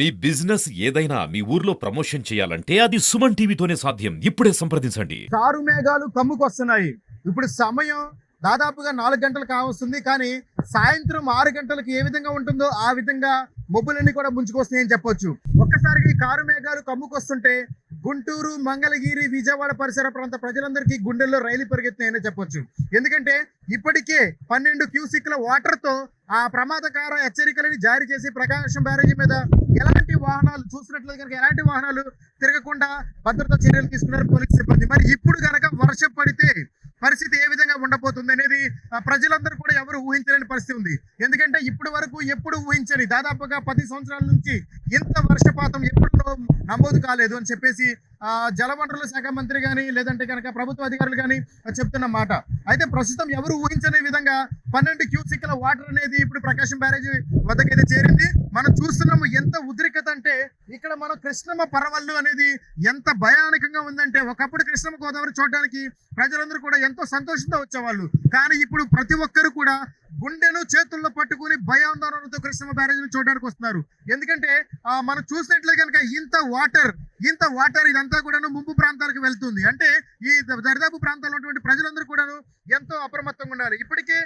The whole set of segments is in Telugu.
మీ బిజినెస్ ఏదైనా మీ ఊర్లో ప్రమోషన్ చేయాలంటే అది సుమన్ టీవీతోనే సాధ్యం. ఇప్పుడే సంప్రదించండి. కారు మేఘాలు కమ్ముకొస్తున్నాయి. ఇప్పుడు సమయం దాదాపుగా నాలుగు గంటలు కావస్తుంది కానీ సాయంత్రం ఆరు గంటలకు ఏ విధంగా ఉంటుందో ఆ విధంగా మొబ్బులన్నీ కూడా ముంచుకొస్తున్నాయని చెప్పొచ్చు. ఒక్కసారి కారు మేఘాలు కమ్ముకొస్తుంటే గుంటూరు మంగళగిరి విజయవాడ పరిసర ప్రాంత ప్రజలందరికీ గుండెల్లో రైలు పరిగెత్తినాయని చెప్పొచ్చు. ఎందుకంటే ఇప్పటికే పన్నెండు క్యూసిక్ల వాటర్తో ఆ ప్రమాదకార హెచ్చరికలని జారీ చేసి ప్రకాశం బ్యారేజీ మీద ఎలాంటి వాహనాలు చూసినట్లయితే కనుక ఎలాంటి వాహనాలు తిరగకుండా భద్రతా చర్యలు తీసుకున్నారు పోలీస్ సిబ్బంది. మరి ఇప్పుడు కనుక వర్షం పడితే పరిస్థితి ఏ విధంగా ఉండబోతుంది అనేది ప్రజలందరూ కూడా ఎవరు ఊహించలేని పరిస్థితి ఉంది. ఎందుకంటే ఇప్పటి వరకు ఎప్పుడు ఊహించని దాదాపుగా పది సంవత్సరాల నుంచి ఇంత వర్షపాతం ఎప్పుడు నమోదు కాలేదు అని చెప్పేసి ఆ, జలవనరుల శాఖ మంత్రి కానీ లేదంటే కనుక ప్రభుత్వ అధికారులు కానీ చెప్తున్న మాట. అయితే ప్రస్తుతం ఎవరు ఊహించని విధంగా పన్నెండు క్యూసిక్ల వాటర్ అనేది ఇప్పుడు ప్రకాశం బ్యారేజ్ వద్దకైతే చేరింది. మనం చూస్తున్నాము ఎంత ఉద్రిక్తత అంటే ఇక్కడ మనం కృష్ణమ్మ పరవళ్ళు అనేది ఎంత భయానకంగా ఉందంటే ఒకప్పుడు కృష్ణమ్మ గోదావరి చూడడానికి ప్రజలందరూ కూడా ఎంతో సంతోషంతో వచ్చేవాళ్ళు. కానీ ఇప్పుడు ప్రతి ఒక్కరు కూడా గుండెను చేతుల్లో పట్టుకుని భయాందోళనతో కృష్ణమ్మ బ్యారేజ్ని చూడడానికి వస్తున్నారు. ఎందుకంటే మనం చూసినట్లే కనుక ఇంత వాటర్ ఇంత వాటర్ ఇదంతా కూడాను ముంపు ప్రాంతాలకు వెళ్తుంది. అంటే ఈ దరిదాపు ప్రాంతాల్లో ఉన్నటువంటి ప్రజలందరూ కూడాను ఎంతో అప్రమత్తంగా ఉండాలి. ఇప్పటికే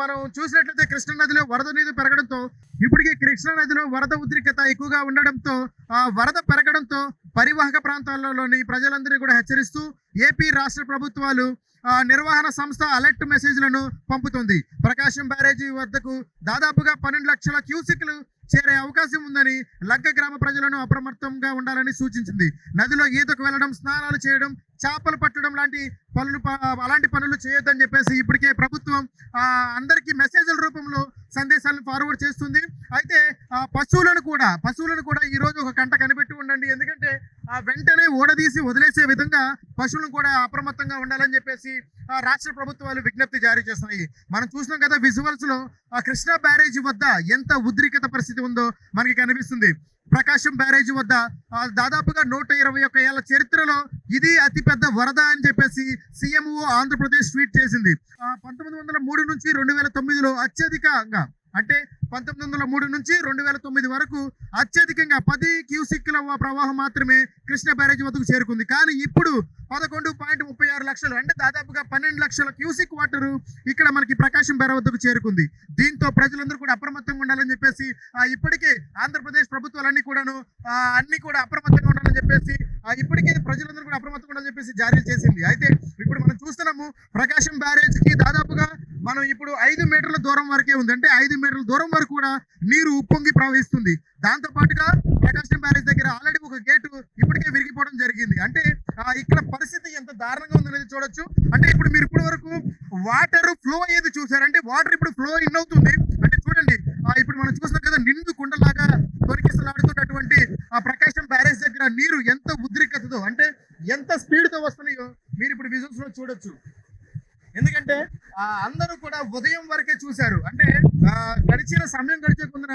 మనం చూసినట్లయితే కృష్ణా నదిలో వరద నీరు పెరగడంతో ఇప్పటికే కృష్ణా నదిలో వరద ఉద్రిక్తత ఎక్కువగా ఉండడంతో వరద పెరగడంతో పరివాహక ప్రాంతాలలోని ప్రజలందరినీ కూడా హెచ్చరిస్తూ ఏపీ రాష్ట్ర ప్రభుత్వాలు ఆ, నిర్వహణ సంస్థ అలర్ట్ మెసేజ్లను పంపుతుంది. ప్రకాశం బ్యారేజీ వద్దకు దాదాపుగా పన్నెండు లక్షల క్యూసిక్లు చేరే అవకాశం ఉందని లగ్గ గ్రామ ప్రజలను అప్రమత్తంగా ఉండాలని సూచించింది. నదిలో ఈతకు వెళ్ళడం స్నానాలు చేయడం చేపలు పట్టడం లాంటి పనులు ప- అలాంటి పనులు చేయొద్దని చెప్పేసి ఇప్పటికే ప్రభుత్వం అందరికీ మెసేజ్ల రూపంలో సందేశాలను ఫార్వర్డ్ చేస్తుంది. అయితే పశువులను కూడా పశువులను కూడా ఈరోజు ఒక కంట కనిపెట్టి ఉండండి. ఎందుకంటే వెంటనే ఓడదీసి వదిలేసే విధంగా పశువులను కూడా అప్రమత్తంగా ఉండాలని చెప్పేసి రాష్ట్ర ప్రభుత్వాలు విజ్ఞప్తి జారీ చేస్తున్నాయి. మనం చూసినాం కదా విజువల్స్లో కృష్ణా బ్యారేజ్ వద్ద ఎంత ఉద్రిక్తత పరిస్థితి ఉందో మనకి కనిపిస్తుంది. ప్రకాశం బ్యారేజ్ వద్ద దాదాపుగా నూట ఇరవై ఒక్క ఏళ్ళ చరిత్రలో ఇది అతిపెద్ద వరద అని చెప్పేసి సీఎంఓ ఆంధ్రప్రదేశ్ ట్వీట్ చేసింది. పంతొమ్మిది వందల మూడు నుంచి రెండు వేల తొమ్మిదిలో అత్యధికంగా అంటే పంతొమ్మిది వందల మూడు నుంచి రెండు వేల తొమ్మిది వరకు అత్యధికంగా పది క్యూసిక్ల ప్రవాహం మాత్రమే కృష్ణ బ్యారేజ్ వద్దకు చేరుకుంది. కానీ ఇప్పుడు పదకొండు పాయింట్ ముప్పై ఆరు లక్షలు అంటే దాదాపుగా పన్నెండు లక్షల క్యూసిక్ వాటర్ ఇక్కడ మనకి ప్రకాశం బేర వద్దకు చేరుకుంది. దీంతో ప్రజలందరూ కూడా అప్రమత్తంగా ఉండాలని చెప్పేసి ఇప్పటికే ఆంధ్రప్రదేశ్ ప్రభుత్వాలన్నీ కూడాను అన్ని కూడా అప్రమత్తంగా ఉండాలని చెప్పేసి ఇప్పటికే ప్రజలందరూ కూడా అప్రమత్తంగా ఉండాలని చెప్పేసి జారీ చేసింది. అయితే ఇప్పుడు మనం చూస్తున్నాము ప్రకాశం బ్యారేజ్కి దాదాపుగా మనం ఇప్పుడు ఐదు మీటర్ల దూరం వరకే ఉంది. అంటే ఐదు మీటర్ల దూరం వరకు కూడా నీరు ఉప్పొంగి ప్రవహిస్తుంది. దాంతో పాటుగా ప్రకాశం బ్యారేజ్ దగ్గర ఆల్రెడీ ఒక గేటు ఇప్పటికే విరిగిపోవడం జరిగింది. అంటే ఆ, ఇక్కడ పరిస్థితి ఎంత దారుణంగా ఉందనేది చూడొచ్చు. అంటే ఇప్పుడు మీరు ఇప్పటి వరకు వాటర్ ఫ్లో అయ్యేది చూసారంటే వాటర్ ఇప్పుడు ఫ్లో ఇన్ అవుతుంది. అంటే చూడండి ఇప్పుడు మనం చూస్తున్నాం కదా నిండు కుండలాగా తొరికిసలాడుతున్నటువంటి ఆ ప్రకాశం బ్యారేజ్ దగ్గర నీరు ఎంత ఉద్రిక్తతో అంటే ఎంత స్పీడ్తో వస్తున్నాయో మీరు ఇప్పుడు విజువల్స్లో చూడొచ్చు. ఎందుకంటే అందరూ కూడా ఉదయం వరకే చూశారు. అంటే గడిచిన సమయం గడిచే కొందన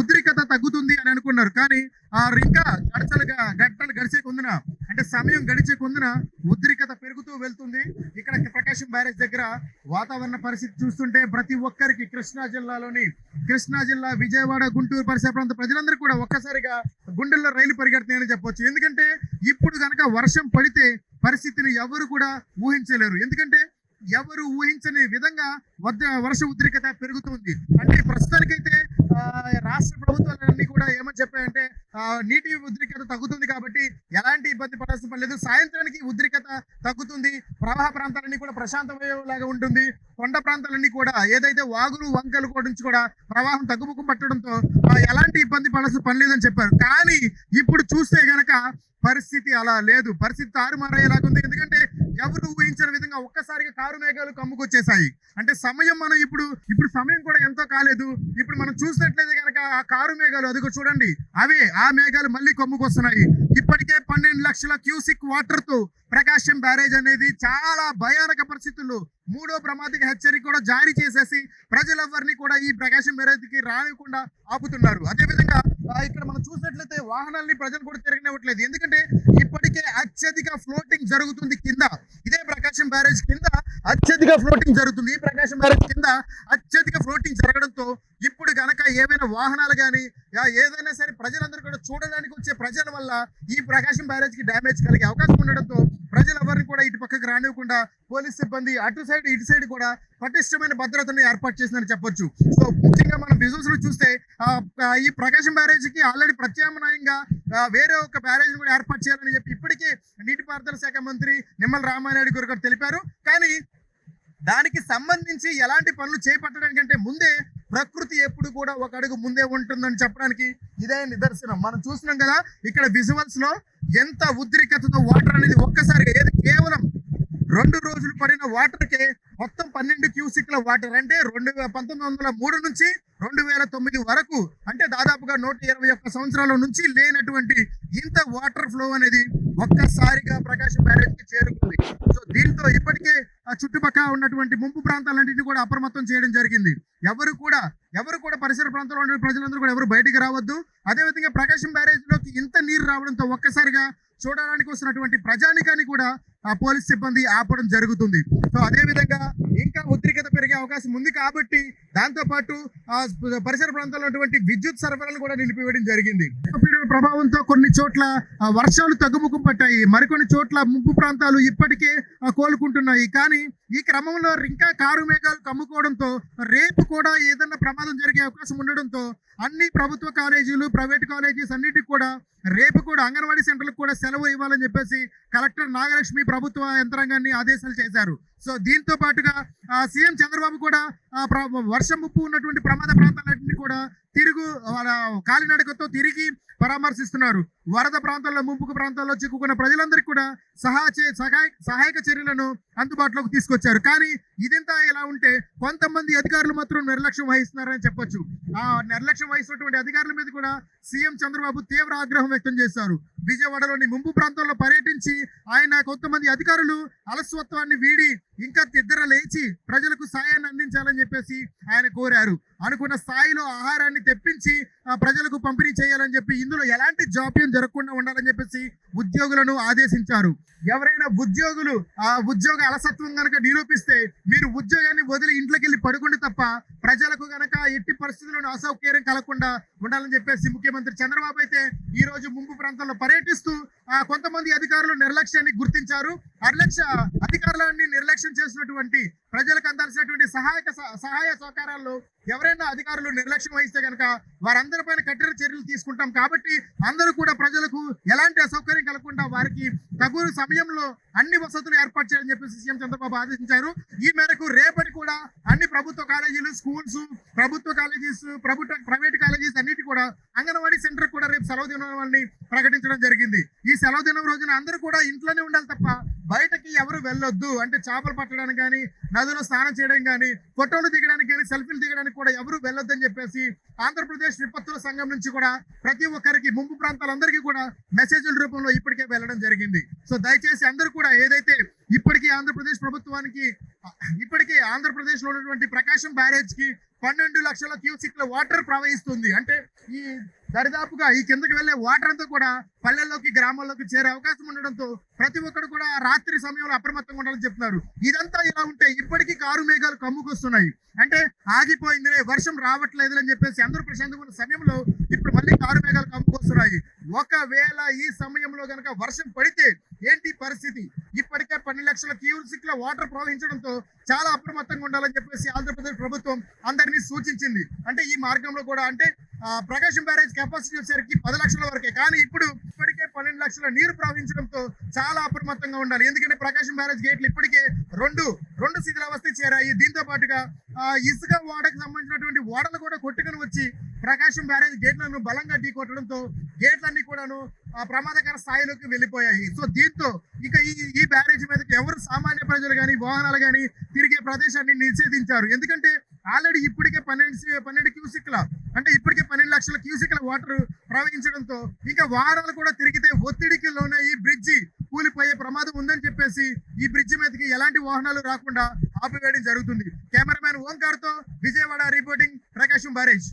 ఉద్రిక్తత తగ్గుతుంది అని అనుకున్నారు. కానీ ఆ ఇంకా గడచలుగా గంటలు గడిచే కొందున అంటే సమయం గడిచే కొందున ఉద్రిక్తత పెరుగుతూ వెళ్తుంది. ఇక్కడ ప్రకాశం బ్యారేజ్ దగ్గర వాతావరణ పరిస్థితి చూస్తుంటే ప్రతి ఒక్కరికి కృష్ణా జిల్లాలోని కృష్ణా జిల్లా విజయవాడ గుంటూరు పరిసర ప్రాంత ప్రజలందరూ కూడా ఒక్కసారిగా గుండెల్లో రైలు పరిగెడుతున్నాయని చెప్పొచ్చు. ఎందుకంటే ఇప్పుడు కనుక వర్షం పడితే పరిస్థితిని ఎవరు కూడా ఊహించలేరు. ఎందుకంటే ఎవరు ఊహించని విధంగా వద్ద వర్ష ఉద్రిక్తత పెరుగుతుంది. అంటే ప్రస్తుతానికైతే రాష్ట్ర ప్రభుత్వాలన్నీ కూడా ఏమని చెప్పాయంటే నీటి ఉద్రిక్తత తగ్గుతుంది కాబట్టి ఎలాంటి ఇబ్బంది పడాల్సిన పని లేదు. సాయంత్రానికి ఉద్రిక్తత తగ్గుతుంది. ప్రవాహ ప్రాంతాలన్నీ కూడా ప్రశాంతమయ్యేలాగా ఉంటుంది. కొండ ప్రాంతాలన్నీ కూడా ఏదైతే వాగులు వంకలు కూడా నుంచి కూడా ప్రవాహం తగ్గుముఖం పట్టడంతో ఎలాంటి ఇబ్బంది పడాల్సిన పని లేదని చెప్పారు. కానీ ఇప్పుడు చూస్తే గనక పరిస్థితి అలా లేదు. పరిస్థితి తారుమారయ్యేలాగా ఉంది. ఎందుకంటే ఎవరు ఊహించిన విధంగా ఒక్కసారిగా కారు మేఘాలు కమ్ముకొచ్చేసాయి. అంటే సమయం మనం ఇప్పుడు ఇప్పుడు సమయం కూడా ఎంతో కాలేదు. ఇప్పుడు మనం చూసినట్లయితే కనుక ఆ కారు మేఘాలు అదిగో చూడండి. అవే ఆ మేఘాలు మళ్ళీ కమ్ముకొస్తున్నాయి. ఇప్పటికే పన్నెండు లక్షల క్యూసిక్ వాటర్తో ప్రకాశం బ్యారేజ్ అనేది చాలా భయానక పరిస్థితుల్లో మూడో ప్రమాదిక హెచ్చరిక కూడా జారీ చేసేసి ప్రజలెవరిని కూడా ఈ ప్రకాశం బ్యారేజ్కి రానివ్వకుండా ఆపుతున్నారు. అదేవిధంగా ఇక్కడ మనం చూసినట్లయితే వాహనాల్ని ప్రజలు కూడా తిరగనివ్వట్లేదు. ఎందుకంటే ఇప్పటికే అత్యధిక ఫ్లోటింగ్ జరుగుతుంది కింద. ఇదే ప్రకాశం బ్యారేజ్ కింద అత్యధిక ఫ్లోటింగ్ జరుగుతుంది. ఈ ప్రకాశం బ్యారేజ్ కింద అత్యధిక ఫ్లోటింగ్ జరగడంతో ఇప్పుడు గనక ఏవైనా వాహనాలు కానీ ఏదైనా సరే ప్రజలందరూ కూడా చూడడానికి వచ్చే ప్రజల వల్ల ఈ ప్రకాశం బ్యారేజ్కి డ్యామేజ్ కలిగే అవకాశం ఉండడంతో ప్రజలు ఎవరిని కూడా ఇటు పక్కకు రానివ్వకుండా పోలీస్ సిబ్బంది అటు సైడ్ ఇటు సైడ్ కూడా పటిష్టమైన భద్రతను ఏర్పాటు చేసిందని చెప్పొచ్చు. సో ముఖ్యంగా మనం విజువల్స్లో చూస్తే ఈ ప్రకాశం బ్యారేజ్ కి ఆల్రెడీ ప్రత్యామ్నాయంగా వేరే ఒక బ్యారేజ్ కూడా ఏర్పాటు చేయాలని చెప్పి ఇప్పటికే నీటిపారుదల శాఖ మంత్రి నిమ్మల రామానాయుడు గారు తెలిపారు. కానీ దానికి సంబంధించి ఎలాంటి పనులు చేపట్టడానికంటే ముందే ప్రకృతి ఎప్పుడు కూడా ఒక అడుగు ముందే ఉంటుందని చెప్పడానికి ఇదే నిదర్శనం. మనం చూస్తున్నాం కదా ఇక్కడ విజువల్స్లో ఎంత ఉద్రిక్తతతో వాటర్ అనేది ఒక్కసారిగా ఏది కేవలం రెండు రోజులు పడిన వాటర్ కే మొత్తం పన్నెండు క్యూసిక్ల వాటర్ అంటే రెండు పంతొమ్మిది వందల మూడు నుంచి రెండు వేల తొమ్మిది వరకు అంటే దాదాపుగా నూట ఇరవై ఒక్క సంవత్సరాల నుంచి లేనటువంటి ఇంత వాటర్ ఫ్లో అనేది ఒక్కసారిగా ప్రకాశం బ్యారేజ్కి చేరుకుంది. సో దీంతో ఇప్పటికే ఆ చుట్టుపక్కల ఉన్నటువంటి ముంపు ప్రాంతాలన్నింటినీ కూడా అప్రమత్తం చేయడం జరిగింది. ఎవరు కూడా ఎవరు కూడా పరిసర ప్రాంతంలో ఉన్న ప్రజలందరూ కూడా ఎవరు బయటికి రావద్దు. అదేవిధంగా ప్రకాశం బ్యారేజ్లోకి ఇంత నీరు రావడంతో ఒక్కసారిగా చూడడానికి వస్తున్నటువంటి ప్రజానికాన్ని కూడా ఆ పోలీస్ సిబ్బంది ఆపడం జరుగుతుంది. సో అదే విధంగా ఇంకా ఉద్రిక్తత పెరిగే అవకాశం ఉంది కాబట్టి దాంతో పాటు ఆ పరిసర ప్రాంతాల్లో ఉన్నటువంటి విద్యుత్ సరఫరాలు కూడా నిలిపివేయడం జరిగింది. ప్రభావంతో కొన్ని చోట్ల వర్షాలు తగ్గుముఖం పట్టాయి. మరికొన్ని చోట్ల ముంపు ప్రాంతాలు ఇప్పటికే కోలుకుంటున్నాయి. కానీ ఈ క్రమంలో ఇంకా కారు మేఘాలు కమ్ముకోవడంతో రేపు కూడా ఏదన్నా ప్రమాదం జరిగే అవకాశం ఉండడంతో అన్ని ప్రభుత్వ కాలేజీలు ప్రైవేట్ కాలేజీస్ అన్నిటికీ కూడా రేపు కూడా అంగన్వాడీ సెంటర్లకు కూడా సెలవు ఇవ్వాలని చెప్పేసి కలెక్టర్ నాగలక్ష్మి ప్రభుత్వ యంత్రాంగాన్ని ఆదేశాలు చేశారు. సో దీంతో పాటుగా సీఎం చంద్రబాబు కూడా వర్షం ముప్పు ఉన్నటువంటి ప్రమాద ప్రాంతాలన్నింటినీ కూడా తిరుగు వాళ్ళ కాలినడకతో తిరిగి పరామర్శిస్తున్నారు. వరద ప్రాంతాల్లో ముంపుకు ప్రాంతాల్లో చిక్కుకున్న ప్రజలందరికీ కూడా సహాయ సహాయ సహాయక చర్యలను అందుబాటులోకి తీసుకొచ్చారు. కానీ ఇదంతా ఎలా ఉంటే కొంతమంది అధికారులు మాత్రం నిర్లక్ష్యం వహిస్తున్నారని చెప్పొచ్చు. ఆ నిర్లక్ష్యం వహిస్తున్నటువంటి అధికారుల మీద కూడా సీఎం చంద్రబాబు తీవ్ర ఆగ్రహం వ్యక్తం చేశారు. విజయవాడలోని ముంపు ప్రాంతంలో పర్యటించి ఆయన కొంతమంది అధికారులు అలస్వత్వాన్ని వీడి ఇంకా నిద్ర లేచి ప్రజలకు సాయాన్ని అందించాలని చెప్పేసి ఆయన కోరారు. అనుకున్న స్థాయిలో ఆహారాన్ని తెప్పించి ప్రజలకు పంపిణీ చేయాలని చెప్పి ఇందులో ఎలాంటి జాప్యం జరగకుండా ఉండాలని చెప్పేసి ఉద్యోగులను ఆదేశించారు. ఎవరైనా ఉద్యోగులు ఆ ఉద్యోగ అలసత్వం గనక నిరూపిస్తే మీరు ఉద్యోగాన్ని వదిలి ఇంట్లోకి వెళ్ళి పడుకోండి తప్ప ప్రజలకు గనక ఎట్టి పరిస్థితుల్లోనూ అసౌకర్యం కలగకుండా ఉండాలని చెప్పేసి ముఖ్యమంత్రి చంద్రబాబు అయితే ఈ రోజు ముంపు ప్రాంతాల్లో పర్యటిస్తూ కొంతమంది అధికారులు నిర్లక్ష్యాన్ని గుర్తించారు. నిర్లక్ష్య అధికారులన్నీ నిర్లక్ష్యం చేసినటువంటి ప్రజలకు అందాల్సినటువంటి సహాయక స- సహాయ సహకారాల్లో ఎవరైనా అధికారులు నిర్లక్ష్యం వహిస్తే కనుక వారందరిపైన కఠిన చర్యలు తీసుకుంటాం కాబట్టి అందరూ కూడా ప్రజలకు ఎలాంటి అసౌకర్యం కలగకుండా వారికి తగు సమయంలో అన్ని వసతులు ఏర్పాటు చేయాలని చెప్పేసి సీఎం చంద్రబాబు ఆదేశించారు. ఈ మేరకు రేపటి కూడా అన్ని ప్రభుత్వ కాలేజీలు స్కూల్స్ ప్రభుత్వ కాలేజీస్ ప్రభుత్వ ప్రైవేట్ కాలేజీస్ అన్నిటి కూడా అంగన్వాడీ సెంటర్ కూడా రేపు సెలవు దినాన్ని ప్రకటించడం జరిగింది. ఈ సెలవు దినం రోజున అందరూ కూడా ఇంట్లోనే ఉండాలి తప్ప బయటకి ఎవరు వెళ్ళొద్దు. అంటే చేపలు పట్టడానికి కానీ నదిలో స్నానం చేయడం కానీ ఫోటోలు దిగడానికి కానీ సెల్ఫీలు దిగడానికి కూడా ఎవరు వెళ్ళొద్దని చెప్పేసి ఆంధ్రప్రదేశ్ విపత్తుల సంఘం నుంచి కూడా ప్రతి ఒక్కరికి ముంపు ప్రాంతాలందరికీ కూడా మెసేజ్ల రూపంలో ఇప్పటికే వెళ్ళడం జరిగింది. సో దయచేసి అందరూ కూడా ఏదైతే ఇప్పటికీ ఆంధ్రప్రదేశ్ ప్రభుత్వానికి ఇప్పటికే ఆంధ్రప్రదేశ్లో ఉన్నటువంటి ప్రకాశం బ్యారేజ్కి పన్నెండు లక్షల క్యూసిక్ల వాటర్ ప్రవహిస్తుంది. అంటే ఈ దరిదాపుగా ఈ కిందకి వెళ్ళే వాటర్ అంతా కూడా పల్లెల్లోకి గ్రామాల్లోకి చేరే అవకాశం ఉండడంతో ప్రతి ఒక్కరు కూడా రాత్రి సమయంలో అప్రమత్తంగా ఉండాలని చెప్తున్నారు. ఇదంతా ఇలా ఉంటే ఇప్పటికీ కారు మేఘాలు కమ్ముకొస్తున్నాయి. అంటే ఆగిపోయింది వర్షం రావట్లేదు అని చెప్పేసి అందరూ ప్రశాంతంగా ఉన్న సమయంలో ఇప్పుడు మళ్ళీ కారు మేఘాలు కమ్ముకొస్తున్నాయి. ఒకవేళ ఈ సమయంలో గనక వర్షం పడితే ఏంటి పరిస్థితి? ఇప్పటికే పన్నెండు లక్షల క్యూసిక్ల వాటర్ ప్రవహించడంతో చాలా అప్రమత్తంగా ఉండాలని చెప్పేసి ఆంధ్రప్రదేశ్ ప్రభుత్వం అందరినీ సూచించింది. అంటే ఈ మార్గంలో కూడా అంటే ప్రకాశం బ్యారేజ్ కెపాసిటీ వచ్చేసరికి పది లక్షల వరకే. కానీ ఇప్పుడు ఇప్పటికే పన్నెండు లక్షల నీరు ప్రవహించడంతో చాలా అప్రమత్తంగా ఉండాలి. ఎందుకంటే ప్రకాశం బ్యారేజ్ గేట్లు ఇప్పటికే రెండు రెండు శిథిలావస్థ చేరాయి. దీంతో పాటుగా ఇసుక ఓడకు సంబంధించినటువంటి ఓడలు కూడా కొట్టుకుని వచ్చి ప్రకాశం బ్యారేజ్ గేట్లను బలంగా ఢీకొట్టడంతో గేట్లన్నీ కూడాను ప్రమాదకర స్థాయిలోకి వెళ్ళిపోయాయి. సో దీంతో ఇక ఈ ఈ బ్యారేజ్ మీదకి ఎవరు సామాన్య ప్రజలు కానీ వాహనాలు కానీ తిరిగే ప్రదేశాన్ని నిషేధించారు. ఎందుకంటే ఆల్రెడీ ఇప్పటికే పన్నెండు పన్నెండు క్యూసిక్ల అంటే ఇప్పటికే పన్నెండు లక్షల క్యూసిక్ల వాటర్ ప్రవహించడంతో ఇంకా వారాలు కూడా తిరిగితే ఒత్తిడికి లోనే ఈ బ్రిడ్జి కూలిపోయే ప్రమాదం ఉందని చెప్పేసి ఈ బ్రిడ్జి మీదకి ఎలాంటి వాహనాలు రాకుండా ఆపివేయడం జరుగుతుంది. కెమెరామ్యాన్ ఓంకార్తో విజయవాడ రిపోర్టింగ్ ప్రకాశం బ్యారేజ్